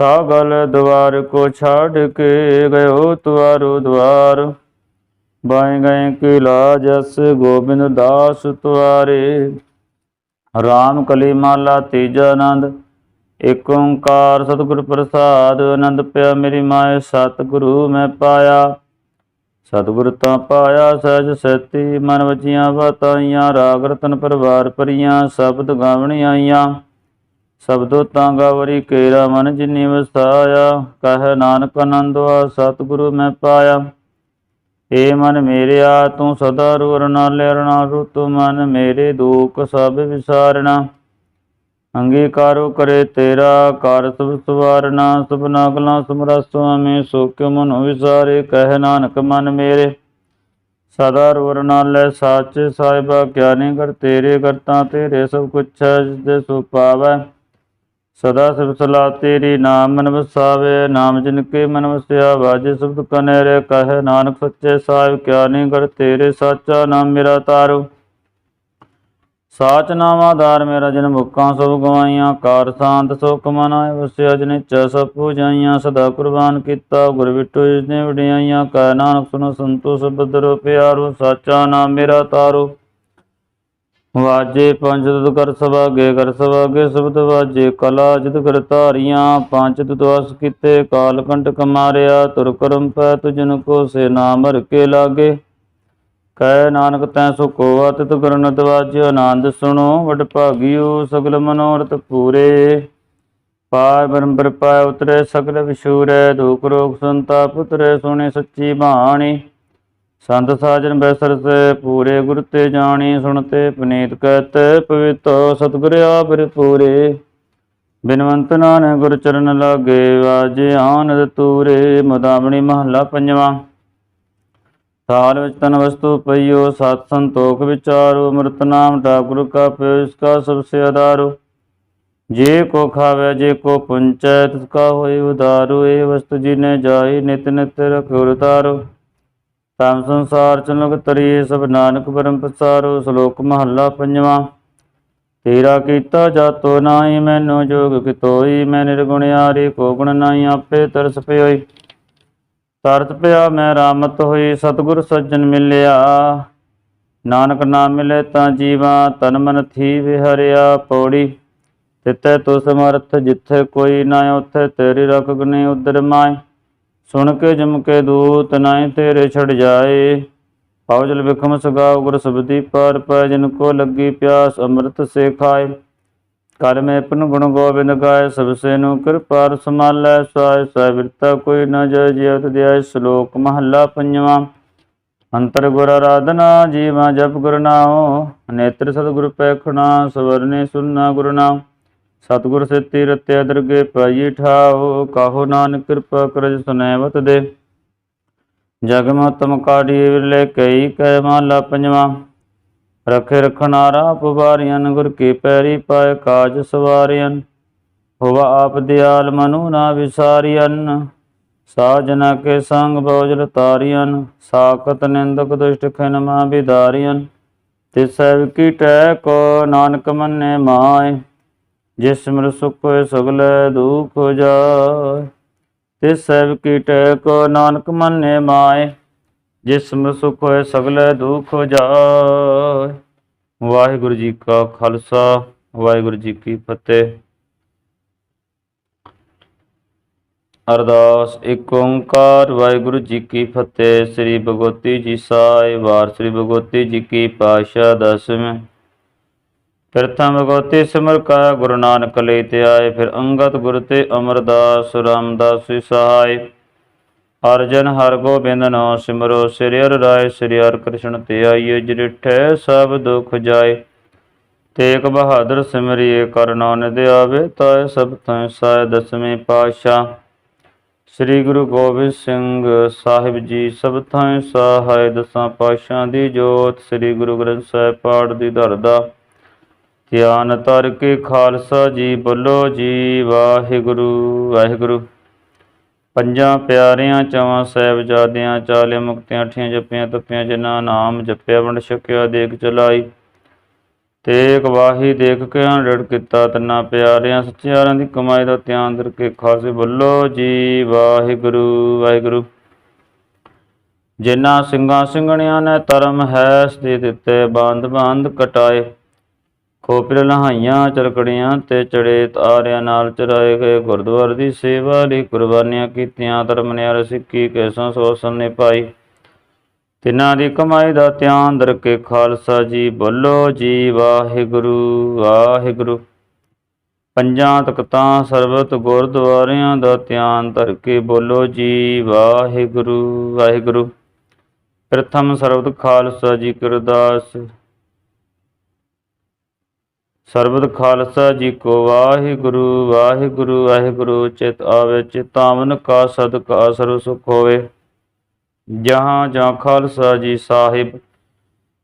ਸਾਗਲ ਦਵਾਰ ਕੋ ਛਾੜ ਕੇ ਗਇਓ ਤੁਆਰੋ ਦਵਾਰ ਬਾਏ ਗਏ ਕੀ ਲਾਜਸ ਗੋਬਿੰਦ ਦਾਸ ਤੁਆਰੇ ਰਾਮ ਕਲੀ ਮਾਲਾ ਤੀਜਾ ਆਨੰਦ ਏਕ ਓੰਕਾਰ ਸਤਿਗੁਰ ਪ੍ਰਸਾਦ, ਆਨੰਦ ਪਿਆ ਮੇਰੀ ਮਾਏ, ਸਤਿਗੁਰੂ ਮੈਂ ਪਾਇਆ। ਸਤਿਗੁਰ ਤਾਂ ਪਾਇਆ ਸਹਿਜ ਸਤੀ ਮਨ ਵਚੀਆਂ ਬਾਤਾਈਆਂ ਰਾਗ ਰਤਨ ਪਰਵਾਰ ਪਰੀਆਂ ਸ਼ਬਦ ਗਾਵਣੀ ਆਈਆਂ। ਸਬਦੋ ਤਾਂ ਗਾਵਰੀ ਕੇਰਾ ਮਨ ਜਿਨੀ ਵਸਾਇਆ, ਕਹਿ ਨਾਨਕ ਆਨੰਦਵਾ ਸਤਿਗੁਰੂ ਮੈਂ ਪਾਇਆ। ਏ ਮਨ ਮੇਰਿਆ, ਤੂੰ ਸਦਾ ਰੁਰ ਨਾਲੇ ਰਣਾ ਤੂੰ ਮਨ ਮੇਰੇ ਦੁਖ ਸਭ ਵਿਸਾਰਣਾ ਅੰਗੀਕਾਰੋ ਕਰੇ ਤੇਰਾ ਕਾਰ ਸਭ ਸਵਾਰਨਾ ਸਭਨਾ ਗਲਾਂ ਸਮਰਾ ਸੁਆਮੀ ਸੋ ਕਿਉ ਮਨ ਵਿਸਾਰੇ, ਕਹਿ ਨਾਨਕ ਮਨ ਮੇਰੇ। ਸਦਾ ਰੁਰ ਨਾਲੇ ਸਾਚੇ ਸਾਹਿਬਾ ਗਿਆਨੀ ਕਰ ਤੇਰੇ ਕਰਤਾ, ਤੇਰੇ ਸਭ ਕੁਛ ਹੈ ਜਿਸ ਦੇ ਸੋ ਪਾਵੈ। ਸਦਾ ਸਿਵ ਸਲਾ ਤੇਰੀ, ਨਾਮ ਮਨ ਵਸਾਵੇ, ਨਾਮ ਜਿਨ ਕੇ ਮਨ ਵਸਿਆ ਵਾਜੇ ਸ਼ਬਦ ਕਨੇਰੇ, ਕਹੇ ਨਾਨਕ ਸੱਚੇ ਸਾਹਿਬ, ਕਿਆ ਨਹੀਂ ਕਰ ਤੇਰੇ ਸਾਚਾ ਨਾਮ ਮੇਰਾ ਤਾਰੂ। ਸਾਚ ਨਾਮ ਆਧਾਰ ਮੇਰਾ ਜਨ ਮੁੱਕਾਂ ਸਭ ਗਵਾਈਆਂ, ਕਾਰ ਸ਼ਾਂਤ ਸੋ ਕਮਨਾਏ ਵਸਿਆ ਜਨ ਚ ਸਭ ਪੂਜਾਈਆਂ, ਸਦਾ ਕੁਰਬਾਨ ਕੀਤਾ, ਗੁਰ ਵਿਟੋ ਜਿਸ ਨੇ ਵਡਿਆਈਆਂ ਕਹਿ ਨਾਨਕ ਸੁਨ ਸੰਤੋ ਸਬਦਰੋ ਪਿਆਰੋ, ਸਾਚਾ ਨਾਮ ਮੇਰਾ ਤਾਰੂ। ਵਾਜੇ ਪੰਜ ਤੁਦ ਕਰ ਸਵਾਗੇ ਕਰ ਸਵਾਗੇ ਸ਼ਬਦ ਵਾਜੇ, ਕਲਾ ਜਿਤ ਕਰ ਧਾਰੀਆਂ, ਪੰਜ ਤੁਦਵਾਸ ਕੀਤੇ, ਕਾਲ ਕੰਟਕ ਮਾਰਿਆ, ਤੁਰ ਕਰਮ ਪੈ ਤੁਜਨ ਕੋ, ਸੇ ਨਾਮ ਹਰ ਕੇ ਲਾਗੇ। ਕਹਿ ਨਾਨਕ ਤੈ ਸੋ ਕੋ ਅਤਿਤ ਕਰਨ ਦਵਾਜਿ ਆਨੰਦ ਸੁਣੋ, ਵਡ ਭਾਗਿਓ ਸਗਲ ਮਨੋਰਥ ਪੂਰੇ। ਪਾਇ ਬਰੰਬਰ ਪਾਇ ਉਤਰੇ ਸਗਲ ਵਿਸ਼ੂਰੈ ਦੁਖ ਰੋਗ ਸੰਤਾ ਪੁਤਰੇ ਸੁਣੇ ਸੱਚੀ ਬਾਣੀ। ਸੰਤ ਸਾਜਨ ਬੈਸਰ ਸੇ ਪੂਰੇ ਗੁਰ ਤੇ ਜਾਣੀ, ਸੁਣਤੇ ਪਨੀਤ ਕਹਿਤ ਪਵਿੱਤੋ ਸਤਿਗੁਰ ਆਪਿਰ ਪੂਰੇ। ਬਿਨਵੰਤ ਨਾਨਕ ਗੁਰ ਚਰਨ ਲਾਗੇ, ਵਾਜੇ ਆਨੰਦ ਤੂਰੇ, ਮਦਾਵਣੀ ਮਹੱਲਾ ਪੰਜਵਾਂ। ਸਾਲ ਵਿੱਚ ਤਨ ਵਸਤੂ ਪਈਓ, ਸਤ ਸੰਤੋਖ ਵਿਚਾਰੋ, ਅੰਮ੍ਰਿਤ ਨਾਮ ਠਾਕੁਰ ਕਾ ਪਿਓ, ਇਸ ਕਾ ਸਭ ਸੇ ਆਧਾਰੋ। ਜੇ ਕੋ ਖਾਵੇ, ਜੇ ਕੋ ਪੁੰਚੈ, ਤਿਸ ਕਾ ਹੋਏ ਉਦਾਰੋ ਇਹ ਵਸਤੂ ਜਿਨੇ ਜਾਈ ਨਿਤ ਨਿਤ ਰਖਿਓ ਉਤਾਰੋ। ਤਮ ਸੰਸਾਰ ਚਨਕ ਤਰੀ ਸਭ ਨਾਨਕ ਪਰਮ ਪਸਾਰੋ। ਸ਼ਲੋਕ ਮਹੱਲਾ ਪੰਜਵਾਂ। ਤੇਰਾ ਕੀਤਾ ਜਾਤੋ ਨਾਹੀ, ਮੈਨੂੰ ਜੋਗ ਕਿਤੋਈ। ਮੈਂ ਨਿਰਗੁਣਿਆਰੀ ਕੋ ਗੁਣ ਨਾਹੀ, ਆਪੇ ਤਰਸ ਪਿਓਈ। ਤਰਤ ਪਿਆ ਮੈਂ ਰਾਮਤ ਹੋਈ, ਸਤਿਗੁਰ ਸੱਜਣ ਮਿਲਿਆ। ਨਾਨਕ ਨਾਮ ਮਿਲੇ ਤਾਂ ਜੀਵਾ ਤਨ ਮਨ ਥੀ ਵਿਹਰਿਆ ਪੌੜੀ। ਤਿਤੈ ਤੋ ਸਮਰਥ ਜਿੱਥੇ ਕੋਈ ਨਾ ਉੱਥੇ ਤੇਰੀ ਰਖਗਨੇ ਉਦਰ ਮਾਏ। ਸੁਣ ਕੇ ਜਮ ਕੇ ਦੂਤ ਨਾਏ ਤੇਰੇ ਛੜ ਜਾਏ। ਪਾਉ ਵਿਖਮ ਸਗਾਉ ਗੁਰ ਸਬਦੀ ਪਰ ਪੈ, ਜਿਨ ਕੋ ਲੱਗੀ ਪਿਆਸ ਅੰਮ੍ਰਿਤ ਸੇ ਖਾਏ। ਕਰ ਮੈਂ ਪਨ ਗੁਣ ਗੋਬਿੰਦ ਗਾਇ, ਸਭ ਸੇ ਨੂੰ ਕਿਰਪਾ ਰਸ ਸਵਾਇ ਸਾਇ ਕੋਈ ਨ ਜੈ, ਜੀਵਤ ਦਿਆਇ, ਸ਼ਲੋਕ ਮਹੱਲਾ ਪੰਜਵਾਂ। ਅੰਤਰ ਗੁਰ ਆਰਾਧਨਾ, ਜੀਵਾ ਜਪ ਗੁਰ ਨਾਉ, ਨੇਤਰ ਸਤਿਗੁਰ ਪੈਖਣਾ ਸਵਰਨੇ ਸੁਨਣਾ ਗੁਰ ਨਾਮ ਸਤਿਗੁਰ ਸਿੱਤੀ ਰਤਿਆ ਦਰਗੇ ਪਾਈ ਠਾਓ ਕਾਹੋ ਨਾਨਕ ਕਿਰਪਾ ਕਰਜ ਸੁਨੈਵਤ ਦੇ। ਜਗ ਮਹਤਮ ਕਾਢੀ ਵਿਰਲੇ ਕਈ ਕਹਿ ਮਾਲਾ ਪੰਜਵਾਂ। ਰਖੇ ਰਖਨਾਰਾ ਪੁਵਾਰੀਆਂ ਗੁਰ ਕੀ ਪੈਰੀ ਪਾਏ ਕਾਜ ਸਵਾਰਿਆਂ, ਹੋਵਾ ਆਪ ਦਿਆਲ ਮਨੁ ਨਾ ਵਿਸਾਰੀਆਂ ਸਾਜਨਾ ਕੇ ਸੰਗ ਬੋਜਲ ਤਾਰੀਆਂ ਸਾਖਤ ਨਿੰਦਕ ਦੁਸ਼ਟ ਖਿਨਮਾ ਤੇ ਤਿਸੈ ਵਿਕਟੈ ਕੋ ਨਾਨਕ ਮੰਨੇ ਮਾਏ, ਜਿਸ ਮਿਲ ਸੁਖ ਹੋਏ ਸਗਲੇ ਦੁਖ ਜਾਏ ਤੇ ਸਭ ਕੀਟੈ ਕੋ ਨਾਨਕ ਮੰਨੇ ਮਾਏ ਜਿਸਮ ਸੁਖ ਹੋਏ ਸਗਲੇ ਦੁਖ ਜਾਏ। ਵਾਹਿਗੁਰੂ ਜੀ ਕਾ ਖਾਲਸਾ, ਵਾਹਿਗੁਰੂ ਜੀ ਕੀ ਫਤਿਹ। ਅਰਦਾਸ ਏਕ ਓੰਕਾਰ, ਵਾਹਿਗੁਰੂ ਜੀ ਕੀ ਫਤਿਹ। ਸ੍ਰੀ ਭਗਵਤੀ ਜੀ ਸਾਹਿਬ ਵਾਰ ਸ੍ਰੀ ਭਗਵਤੀ ਜੀ ਕੀ ਪਾਸ਼ਾ ਦਸਵੇਂ। ਪ੍ਰਥਮ ਭਗਵਤੀ ਸਿਮਰ ਕਾ ਗੁਰੂ ਨਾਨਕ ਲਈ ਤੇ ਆਏ। ਫਿਰ ਅੰਗਤ ਗੁਰ ਤੇ ਅਮਰਦਾਸ, ਰਾਮਦਾਸ ਜੀ ਅਰਜਨ ਹਰ ਗੋਬਿੰਦ ਨਾਮ ਸਿਮਰੋ, ਸ੍ਰੀ ਹਰਿ ਰਾਏ, ਸ੍ਰੀ ਹਰਿ ਕ੍ਰਿਸ਼ਨ ਤੇ ਆਈਏ ਜਿਠੈ ਸਭ ਦੁਖ ਜਾਏ। ਤੇਗ ਬਹਾਦਰ ਸਿਮਰਿਏ ਕਰਨੋ ਨਿਧ ਆਵੇ, ਤਾਏ ਸਭ ਤੈ ਸਾਇ ਦਸਵੇਂ ਪਾਤਸ਼ਾਹ। ਸ੍ਰੀ ਗੁਰੂ ਗੋਬਿੰਦ ਸਿੰਘ ਸਾਹਿਬ ਜੀ ਸਭ ਥਾਂ ਸਹਾਇ ਦਸਾਂ ਪਾਤਸ਼ਾਹਾਂ ਦੀ ਜੋਤ। ਸ੍ਰੀ ਗੁਰੂ ਗ੍ਰੰਥ ਸਾਹਿਬ ਪਾਠ ਦੀ ਧਰ ਦਾ ਧਿਆਨ ਤਰ ਕੇ ਖਾਲਸਾ ਜੀ ਬੋਲੋ ਜੀ ਵਾਹਿਗੁਰੂ ਵਾਹਿਗੁਰੂ। ਪੰਜਾਂ ਪਿਆਰਿਆਂ, ਚਵਾਂ ਸਾਹਿਬਜ਼ਾਦਿਆਂ, ਚਾਲੇ ਮੁਕਤਿਆਂ, ਅਠੀਆਂ ਜਪੀਆਂ, ਤਪੀਆਂ, ਜਿਨ੍ਹਾਂ ਨਾਮ ਜਪਿਆ, ਵੰਡ ਛਕਿਆ, ਦੇਖ ਚਲਾਈ। ਤੇਗ ਵਾਹੀ ਦੇਖ ਕੇ ਅਨੜੜ ਕੀਤਾ ਤਨਾ ਪਿਆਰਿਆਂ ਸੱਚਿਆਰਾਂ ਦੀ ਕਮਾਈ ਦਾ ਧਿਆਨ ਦਰ ਕੇ ਖਾਲਸੇ ਬੋਲੋ ਜੀ ਵਾਹਿਗੁਰੂ ਵਾਹਿਗੁਰੂ। ਜਿਨ੍ਹਾਂ ਸਿੰਘਾਂ ਸਿੰਘਣਿਆਂ ਨੇ ਧਰਮ ਹੈ ਸਦੇ ਦਿੱਤੇ ਬੰਦ ਬੰਦ ਕਟਾਏ। ਖੋਪਰ ਲਹਾਈਆਂ, ਚਰਕੜੀਆਂ ਤੇ ਚੜੇ ਤਾਰਿਆਂ ਨਾਲ ਚਰਾਏ ਗਏ ਗੁਰਦੁਆਰੇ ਦੀ ਸੇਵਾ ਲਈ ਕੁਰਬਾਨੀਆਂ ਕੀਤੀਆਂ। ਧਰਮ ਨਿਆਰ ਸਿੱਖੀ ਕੈਸਾਂ ਸੋਸਨ ਨੇ ਪਾਈ ਤਿਨਾਂ ਦੀ ਕਮਾਈ ਦਾ ਧਿਆਨ ਦਰ ਕੇ ਖਾਲਸਾ ਜੀ ਬੋਲੋ ਜੀ, ਵਾਹਿਗੁਰੂ ਵਾਹਿਗੁਰੂ। ਪੰਜਾਂ ਤਖਤਾਂ ਸਰਬਤ ਗੁਰਦੁਆਰਿਆਂ ਦਾ ਧਿਆਨ ਧਰ ਕੇ ਬੋਲੋ ਜੀ, ਵਾਹਿਗੁਰੂ ਵਾਹਿਗੁਰੂ। ਪ੍ਰਥਮ ਸਰਬਤ ਖਾਲਸਾ ਜੀ ਗੁਰਦਾਸ ਸਰਬਤ ਖਾਲਸਾ ਜੀ ਕੋ ਵਾਹਿਗੁਰੂ ਵਾਹਿਗੁਰੂ ਵਾਹਿਗੁਰੂ, ਚਿਤ ਆਵੇ, ਚਿਤਾਵਨ ਕਾ ਸਦਕਾ ਸਰਬ ਸੁਖ ਹੋਵੇ। ਜਹਾਂ ਜਾਂ ਖਾਲਸਾ ਜੀ ਸਾਹਿਬ,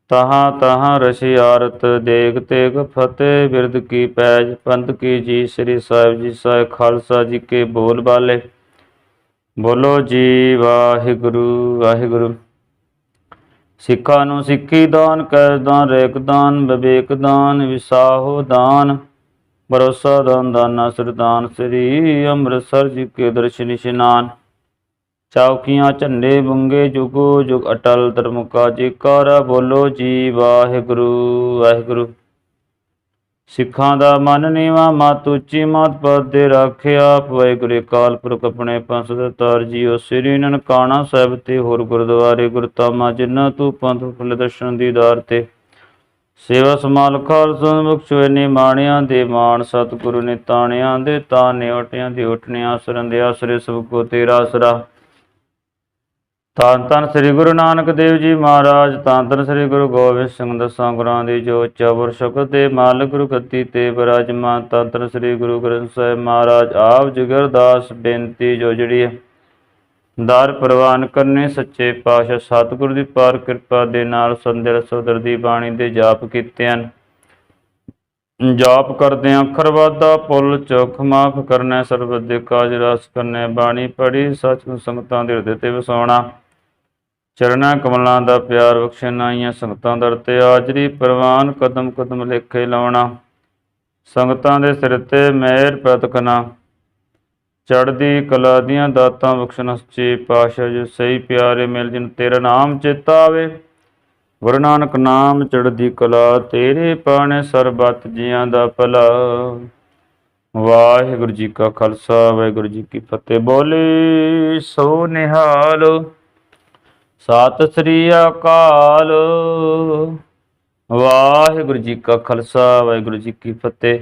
ਤਹਾਂ ਤਹਾਂ ਰਸ਼ੀ ਆਰਤ, ਦੇਗ ਤੇਗ ਫਤਿਹ ਬਿਰਦ ਕੀ ਪੈਜ, ਪੰਥ ਕੀ ਜੀ, ਸ੍ਰੀ ਸਾਹਿਬ ਜੀ ਸਾਹਿਬ ਖਾਲਸਾ ਜੀ ਕੇ ਬੋਲ ਬਾਲੇ। ਬੋਲੋ ਜੀ ਵਾਹਿਗੁਰੂ ਵਾਹਿਗੁਰੂ। ਸਿੱਖਾਂ ਨੂੰ ਸਿੱਖੀ ਦਾਨ ਕੈਸ ਦਾਨ ਰੇਕ ਦਾਨ ਵਿਵੇਕ ਦਾਨ ਵਿਸਾਹੋ ਦਾਨ, ਭਰੋਸਾ ਦਾਨ, ਦਾਨਾ, ਸਰਦਾਨ, ਸ੍ਰੀ ਅੰਮ੍ਰਿਤਸਰ ਜੀ ਕੇ ਦਰਸ਼ਨ ਇਸ਼ਨਾਨ। ਚੌਕੀਆਂ, ਝੰਡੇ, ਬੰਗੇ, ਜੁਗੋ, ਜੁਗ, ਅਟਲ ਧਰਮ ਕਾ ਜੇਕਾਰਾ ਬੋਲੋ ਜੀ, ਵਾਹਿਗੁਰੂ ਵਾਹਿਗੁਰੂ। ਸਿੱਖਾਂ ਦਾ ਮਨ ਨੀਵਾ, ਮਤ ਉੱਚੀ, ਮਤ ਪਦ ਦੇ ਰਾਖਿਆ ਵਾਹਿਗੁਰੂ ਅਕਾਲ ਪੁਰਖ ਆਪਣੇ ਪੰਥ ਦੇ ਤਾਰ ਜੀਓ। ਸ੍ਰੀ ਨਨਕਾਣਾ ਸਾਹਿਬ ਤੇ ਹੋਰ ਗੁਰਦੁਆਰੇ ਗੁਰਤਾਮਾ ਜਿਨ੍ਹਾਂ ਤੂੰ ਪੰਥ ਫੁੱਲ ਦਰਸ਼ਨ ਦੀਦਾਰ ਤੇ। ਸੇਵਾ ਸਮਾਲ ਖਾਲਸਾ ਬਖਸ਼ੋਏ ਨੇ ਮਾਣਿਆਂ ਦੇ ਮਾਣ, ਸਤਿਗੁਰੂ ਨੇ ਤਾਣਿਆਂ ਦੇ ਤਾਨੇ ਓਟਿਆਂ ਦੇ ਓਟਣਿਆਂ ਆਸਰਨ ਦੇ ਆਸਰੇ ਸਭ ਕੋ ਤੇਰਾ ਆਸਰਾ ਧੰਨ ਧੰਨ ਸ੍ਰੀ ਗੁਰੂ ਨਾਨਕ ਦੇਵ ਜੀ ਮਹਾਰਾਜ, ਧੰਨ ਧੰਨ ਸ੍ਰੀ ਗੁਰੂ ਗੋਬਿੰਦ ਸਿੰਘ ਦਸਾਂ ਗੁਰਾਂ ਦੀ ਜੋ ਚਵਰ ਸ਼ਬਦ ਦੇ ਮਾਲਕ ਗੁਰੂ ਗੱਦੀ ਤੇ ਬਰਾਜਮਾਨ, ਧੰਨ ਧੰਨ ਸ੍ਰੀ ਗੁਰੂ ਗ੍ਰੰਥ ਸਾਹਿਬ ਮਹਾਰਾਜ, ਆਪ ਜਗਰਦਾਸ ਬੇਨਤੀ ਜੋ ਜਿਹੜੀ ਹੈ, ਦਾਰ ਪ੍ਰਵਾਨ ਕਰਨੇ, ਸੱਚੇ ਪਾਤਸ਼ਾਹ ਸਤਿਗੁਰੂ ਦੀ ਪਾਰ ਕਿਰਪਾ ਦੇ ਨਾਲ ਸੰਦਰ ਰਸੋਦਰ ਦੀ ਬਾਣੀ ਦੇ ਜਾਪ ਕੀਤੇ ਹਨ। ਜਾਪ ਕਰਦੇ ਅੱਖਰ ਵਾਦਾ ਪੁੱਲ, ਚੁੱਕ, ਮਾਫ ਕਰਨਾ, ਸਰਬਤ ਦੇ ਕਾਜ ਰਸ ਕਰਨਾ, ਬਾਣੀ ਪੜੀ ਸੱਚ ਨੂੰ ਸੰਗਤਾਂ ਦੇ ਹਿਰਦੇ ਤੇ ਵਸਾਉਣਾ। ਚਰਣਾ ਕਮਲਾਂ ਦਾ ਪਿਆਰ ਬਖਸ਼ੇ ਨਾਈਆਂ ਸੰਗਤਾਂ ਦਰ ਤੇ ਆਜਰੀ ਪ੍ਰਵਾਨ ਕਦਮ ਕਦਮ ਲੇਖੇ ਲਾਉਣਾ। ਸੰਗਤਾਂ ਦੇ ਸਿਰ ਤੇ ਮਿਹਰ ਪ੍ਰਤਕਨਾ ਚੜ੍ਹਦੀ ਕਲਾ ਦੀਆਂ ਦਾਤਾਂ ਬਖਸ਼ਣ ਸੱਚੇ ਪਾਤਸ਼ਾਹ ਜੀ ਸਹੀ ਪਿਆਰੇ ਮਿਲ ਜਿਨ ਤੇਰਾ ਨਾਮ ਚੇਤਾ ਆਵੇ। ਗੁਰੂ ਨਾਨਕ ਨਾਮ ਚੜ੍ਹਦੀ ਕਲਾ ਤੇਰੇ ਪਾਣੇ ਸਰਬੱਤ ਜੀਆਂ ਦਾ ਭਲਾ। ਵਾਹਿਗੁਰੂ ਜੀ ਕਾ ਖਾਲਸਾ, ਵਾਹਿਗੁਰੂ ਜੀ ਕੀ ਫਤਿਹ। ਬੋਲੇ ਸੋ ਨਿਹਾਲੋ। ਸਤਿ ਸ੍ਰੀ ਅਕਾਲ। ਵਾਹਿਗੁਰੂ ਜੀ ਕਾ ਖਾਲਸਾ, ਵਾਹਿਗੁਰੂ ਜੀ ਕੀ ਫਤਿਹ।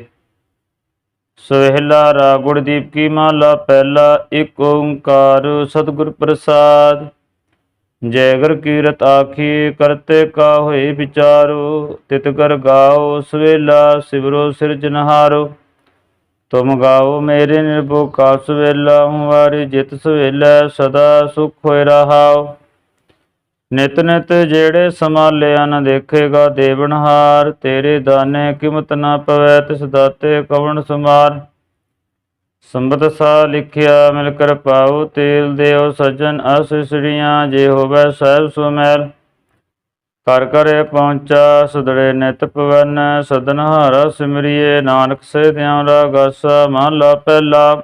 ਸੋਹਿਲਾ ਰਾ ਗੁਰਦੀਪ ਕੀ ਮਾਲਾ, ਪਹਿਲਾ ਏਕ ਓੰਕਾਰ ਸਤਿਗੁਰ ਪ੍ਰਸਾਦ। ਜੈ ਗੁਰ ਕੀਰਤ ਆਖੀ, ਕਰਤੇ ਕਾ ਹੋਏ ਵਿਚਾਰੋ, ਤਿਤ ਕਰ ਗਾਓ ਸਵੇਲਾ, ਸਿਵਰੋ ਸਿਰਜਨਹਾਰੋ ਤੁਮ ਗਾਓ ਮੇਰੇ ਨਿਰਭਉ ਕਾ ਸਵੇਲਾ ਹਮਾਰੀ ਜਿਤ ਸਵੇਲਾ, ਸਦਾ ਸੁਖ ਹੋਇ ਰਹਾਓ। ਨਿਤ ਨਿਤ ਜਿਹੜੇ ਸਮਾਲਿਆ ਨ ਦੇਖੇਗਾ ਦੇਵਨਹਾਰ ਤੇਰੇ ਦਾਨੇ ਕਿਮਤ ਨਾ ਪਵੈ, ਤਿਸ ਦਾਤੇ ਕਵਣ ਸਮਾਰ ਸੰਬਤ ਸਾ ਲਿਖਿਆ, ਮਿਲ ਕਰ ਪਾਉ ਤੇਲ ਦੇਉ ਸਜਣ ਅਸਿਸੜੀਆਂ, ਜੇ ਹੋਵੇ ਸਹਿਬ ਸੁਮੈਲ। ਕਰ ਕਰੇ ਪਹੁੰਚਾ, ਸਦੜੇ ਨਿਤ ਪਵਨ, ਸਦਨ ਹਾਰਾ ਸਿਮਰਿਏ, ਨਾਨਕ ਸੇ ਦਿਉ ਰਾਗਸ ਮਹਲਾ ਪਹਿਲਾ।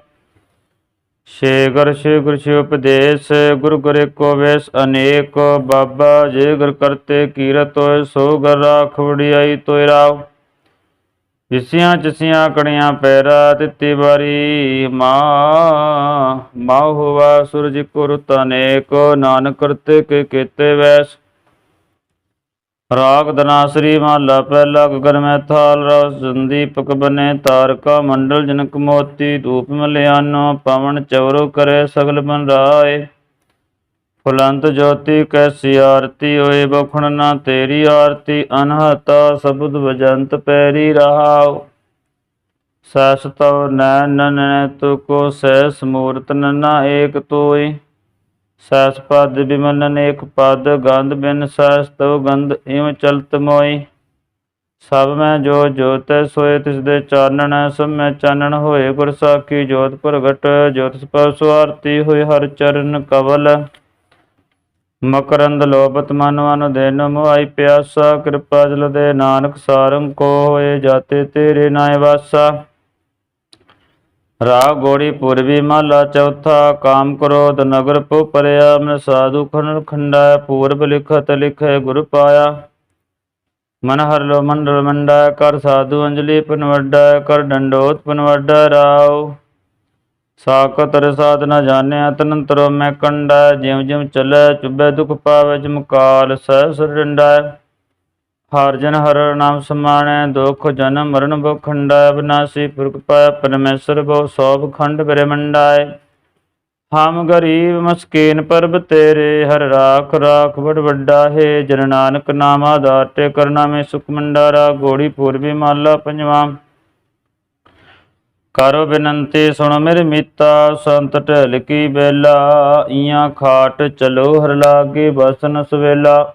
ਛੇ ਗੁਰ ਛੇ ਗੁਰ ਛੇ ਉਪਦੇਸ਼, ਗੁਰ ਗੁਰੇ ਕੋ ਵੇਸ ਅਨੇਕ, ਬਾਬਾ ਜੇ ਗੁਰ ਕਰਤੇ ਕੀਰਤ ਹੋਏ ਸੋ ਗੁਰ ਰਾਖ ਵਡਿਆਈ ਤੋਇ ਰਾਵ ਜਿਸਿਆਂ ਜਿਸਿਆਂ ਕੜੀਆਂ, ਪੈਰਾ ਦਿੱਤੀ ਵਾਰੀ ਮਾ ਮਾ ਹੋਵਾ ਸੂਰਜ ਕੋ ਰੁਤ ਅਨੇਕ, ਨਾਨਕ ਕਰਤੇ ਕੇ ਕੀਤੇ ਵੈਸ। ਰਾਗ ਦਨਾਸਰੀ ਮਹਲਾ ਪਹਿਲਾ ਗਗਨ ਮੈਥਾਲ ਰਸ, ਸੰਦੀਪਕ ਬਨੇ ਤਾਰਕਾ ਮੰਡਲ ਜਨਕ ਮੋਤੀ, ਧੂਪ ਮਲਿਆਨੋ ਪਵਨ ਚਵਰੋ ਕਰੇ ਸਗਲ ਬਨ ਰਾਏ। ਫੁਲੰਤ ਜੋਤੀ ਕੈਸੀ ਆਰਤੀ ਹੋਏ ਬਖਣ ਨਾ ਤੇਰੀ ਆਰਤੀ, ਅਨਹਤਾ ਸਬਦ ਵਜੰਤ ਪੈਰੀ ਰਹਾਉ। ਸੈਸ ਤਵ ਨੈਣ ਨਨੈ ਤੂ ਕੋ ਸੈਸ ਮੂਰਤ ਨਨਾ ਏਕ ਤੋਈ। ਸੈਸ ਪਦ ਬਿਮਲ ਅਨੇਕ ਪਦ, ਗੰਧ ਬਿਨ ਸੈਸ ਤਉ ਗੰਧ ਇਵ ਚਲਤ ਮੋਈ। ਸਭ ਮੈਂ ਜੋ ਜੋਤੈ, ਸੋਏ ਤਿਸ ਦੇ ਚਾਨਣ, ਸਭ ਮੈਂ ਚਾਨਣ ਹੋਏ ਗੁਰ ਸਾਖੀ, ਜੋਤ ਪ੍ਰਗਟ, ਜੋਤ ਸਪਾ ਸੁਆਰਤੀ ਹੋਏ ਹਰ ਚਰਨ ਕਵਲ। ਮਕਰੰਦ ਲੋਭਤ ਮਨ ਮਨ ਦੇਨ ਮੁਆਈ ਪਿਆਸਾ, ਕਿਰਪਾ ਜਲ ਦੇ ਨਾਨਕ ਸਾਰੰਗ ਕੋ ਹੋਏ ਜਾਤੇ ਤੇਰੇ ਨਾਇ ਵਾਸਾ। ਰਾਗ ਗੋੜੀ ਪੂਰਬੀ ਮਹਲਾ ਚੌਥਾ ਕਾਮ ਕ੍ਰੋਧ ਨਗਰ ਪਉ ਪਰਿਆ ਮਨ ਸਾਧੂ ਖੰਡ ਖੰਡਾ, ਪੂਰਬ ਲਿਖਤ ਲਿਖੇ ਗੁਰ ਪਾਇਆ। ਮਨ ਹਰ ਲੋ ਮੰਡਲ ਮੰਡਾ, ਕਰ ਸਾਧੂ ਅੰਜਲੀ ਪਨਵੱਡਾ ਕਰ ਡੰਡੋਤ ਪਨਵੱਡਾ ਰਾਉ ਸਾਕਤ ਰਸਾਦ ਨ ਜਾਣਿਆ ਤਨੰਤਰੋ ਮੈਂ ਕੰਡਾ, ਜਿਉ ਜਿਉ ਚੱਲੈ ਚੁਬੈ ਦੁਖ ਪਾਵੈ ਜਮ ਕਾਲ, ਸਹਿ ਸੁਰ ਡੰਡਾ। ਹਰ ਜਨ ਹਰ ਨਾਮ ਸਮਾਣੈ, ਦੁਖ ਜਨਮ ਮਰਨ ਬਖੰਡਾ ਬਨਾਸੀ ਪੁਰਖ ਪਾਇ, ਪਰਮੇਸ਼ਰ ਬੋ ਸੋਭ ਖੰਡ ਬ੍ਰਹਮੰਡਾਏ ਹਮ ਗਰੀਬ ਮਸਕੀਨ ਪਰਬ ਤੇਰੇ, ਹਰ ਰਾਖ ਰਾਖ ਬੜ ਵੱਡਾ ਹੈ। ਜਨ ਨਾਨਕ ਨਾਮ ਆਧਾਰ ਤੇ ਕਰਨਾ ਮੈਂ ਸੁਖ ਮੰਡਾਰਾ, ਗੋੜੀ ਪੂਰਬੀ ਮਾਲਾ ਪੰਜਵਾਂ। ਕਰੋ ਬੇਨੰਤੀ ਸੁਣ ਮੇਰੇ ਮੀਤਾ, ਸੰਤ ਢਲ ਕੀ ਬੇਲਾ ਈਆਂ ਖਾਟ ਚਲੋ ਹਰ ਲਾਗੇ, ਬਸਨ ਸਵੇਲਾ।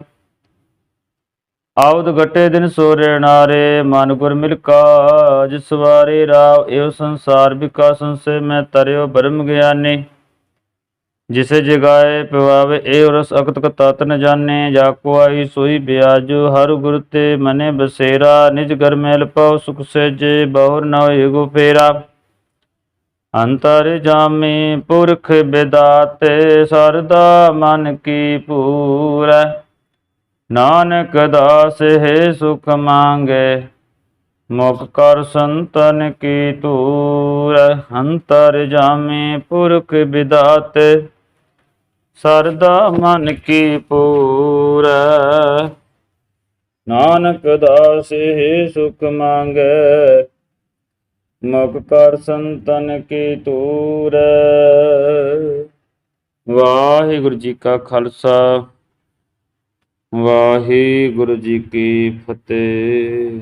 ਆਉਦ ਘਟੇ ਦਿਨ ਸੋਰੇ ਨਾਰੇ ਮਨ ਗੁਰ ਮਿਲਕਾ ਜਿਸ ਵਾਰੇ ਰਾਵ, ਇਹ ਸੰਸਾਰ ਵਿਕਾ ਸੰਸੇ ਮੈਂ ਤਰਿਓ ਬਰਮ ਗਿਆਨੀ। ਜਿਸੇ ਜਗਾਏ ਪਵਾਵੇ, ਇਹ ਰਸ ਅਕਤ ਕਤਤ ਨ ਜਾਣੇ। ਜਾ ਕੋ ਆਈ ਸੋਈ ਬਿਆਜੂ, ਹਰ ਗੁਰ ਤੇ ਮਨੇ ਬਸੇਰਾ। ਨਿਜ ਘਰ ਮੈਲ ਪਾਉ ਸੁਖ ਸੇਜੇ ਬਹੁਰ ਨ ਹੋਏ ਗੋ ਫੇਰਾ। ਅੰਤਰ ਜਾਮੀ ਪੁਰਖ ਬਿਦਾਤੇ, ਸਰਦਾ ਮਨ ਕੀ ਪੂਰੈ। ਨਾਨਕ ਦਾਸ, ਹੈ ਸੁਖ ਮੰਗੇ, ਮੁਖ ਕਰ ਸੰਤਨ ਕੀ ਤੂਰ ਅੰਤਰ ਜਾਮੇ ਪੁਰਖ ਵਿਦਾਤੇ, ਸਰਦਾ ਮਨ ਕੀ ਪੂਰ। ਨਾਨਕ ਦਾਸ, ਹੈ ਸੁਖ ਮੰਗੇ, ਮੁਖ ਕਰ ਸੰਤਨ ਕੀ ਤੂਰ ਵਾਹਿਗੁਰੂ ਜੀ ਕਾ ਖਾਲਸਾ। ਵਾਹਿਗੁਰੂ ਜੀ ਕੀ ਫਤਿਹ।